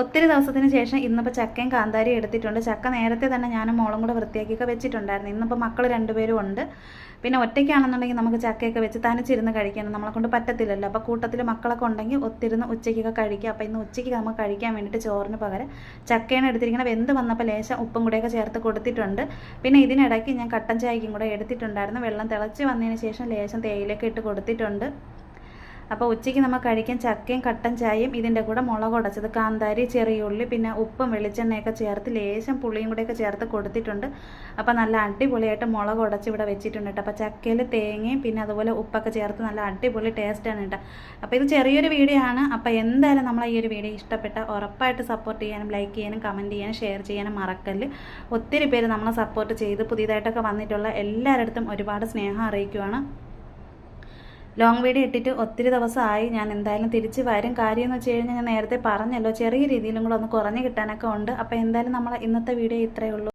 ഒത്തിരി ദിവസത്തിന് ശേഷം ഇന്നിപ്പോൾ ചക്കയും കാന്താരിയും എടുത്തിട്ടുണ്ട്. ചക്ക നേരത്തെ തന്നെ ഞാനും മോളും കൂടെ വൃത്തിയാക്കിയൊക്കെ വെച്ചിട്ടുണ്ടായിരുന്നു. ഇന്നിപ്പോൾ മക്കൾ രണ്ടുപേരും ഉണ്ട്. പിന്നെ ഒറ്റയ്ക്കാണെന്നുണ്ടെങ്കിൽ നമുക്ക് ചക്കയൊക്കെ വെച്ച് തനിച്ചിരുന്ന് കഴിക്കാനും നമ്മളെ കൊണ്ട് പറ്റത്തില്ലല്ലോ. അപ്പോൾ കൂട്ടത്തിൽ മക്കളൊക്കെ ഉണ്ടെങ്കിൽ ഒത്തിരുന്ന് ഉച്ചയ്ക്കൊക്കെ കഴിക്കുക അപ്പോൾ ഇന്ന് ഉച്ചയ്ക്ക് നമുക്ക് കഴിക്കാൻ വേണ്ടിയിട്ട് ചോറിന് പകരം ചക്കയാണ് എടുത്തിരിക്കുന്നത് എന്ത് വന്നപ്പോൾ ലേശം ഉപ്പും കൂടെയൊക്കെ ചേർത്ത് കൊടുത്തിട്ടുണ്ട്. പിന്നെ ഇതിനിടയ്ക്ക് ഞാൻ കട്ടൻ ചായക്കും കൂടെ എടുത്തിട്ടുണ്ടായിരുന്നു. വെള്ളം തിളച്ച് വന്നതിന് ശേഷം ലേശം തേയിലൊക്കെ ഇട്ട് കൊടുത്തിട്ടുണ്ട്. അപ്പോൾ ഉച്ചയ്ക്ക് നമ്മൾ കഴിക്കാൻ ചക്കയും കട്ടൻ ചായയും ഇതിന്റെ കൂടെ മുളക് ഉടച്ചത് കാന്താരി ചെറിയ ഉള്ളി പിന്നെ ഉപ്പും വെളിച്ചെണ്ണയൊക്കെ ചേർത്ത് ലേശം പുളിയും കൂടെയൊക്കെ ചേർത്ത് കൊടുത്തിട്ടുണ്ട്. അപ്പോൾ നല്ല അടിപൊളിയായിട്ട് മുളക് ഉടച്ച് ഇവിടെ വെച്ചിട്ടുണ്ട് കേട്ടോ. അപ്പോൾ ചക്കയിൽ തേങ്ങയും പിന്നെ അതുപോലെ ഉപ്പൊക്കെ ചേർത്ത് നല്ല അടിപൊളി ടേസ്റ്റാണ് കേട്ടോ. അപ്പോൾ ഇത് ചെറിയൊരു വീഡിയോ ആണ്. അപ്പോൾ എന്തായാലും നമ്മൾ ഈ ഒരു വീഡിയോ ഇഷ്ടപ്പെട്ട ഉറപ്പായിട്ട് സപ്പോർട്ട് ചെയ്യാനും ലൈക്ക് ചെയ്യാനും കമന്റ് ചെയ്യാനും ഷെയർ ചെയ്യാനും മറക്കല്ല്. ഒത്തിരി പേര് നമ്മളെ സപ്പോർട്ട് ചെയ്ത് പുതിയതായിട്ടൊക്കെ വന്നിട്ടുള്ള എല്ലാവരുടെ ഒരുപാട് സ്നേഹം അറിയിക്കുവാണ്. ലോങ് വീഡിയോ ഇട്ടിട്ട് ഒത്തിരി ദിവസമായി ഞാൻ എന്തായാലും തിരിച്ച് വരും. കാര്യം എന്ന് വെച്ച് കഴിഞ്ഞാൽ ഞാൻ നേരത്തെ പറഞ്ഞല്ലോ ചെറിയ രീതിയിലും കൂടെ ഒന്ന് കുറഞ്ഞ് കിട്ടാനൊക്കെ ഉണ്ട്. അപ്പോൾ എന്തായാലും നമ്മൾ ഇന്നത്തെ വീഡിയോ ഇത്രയേ ഉള്ളൂ.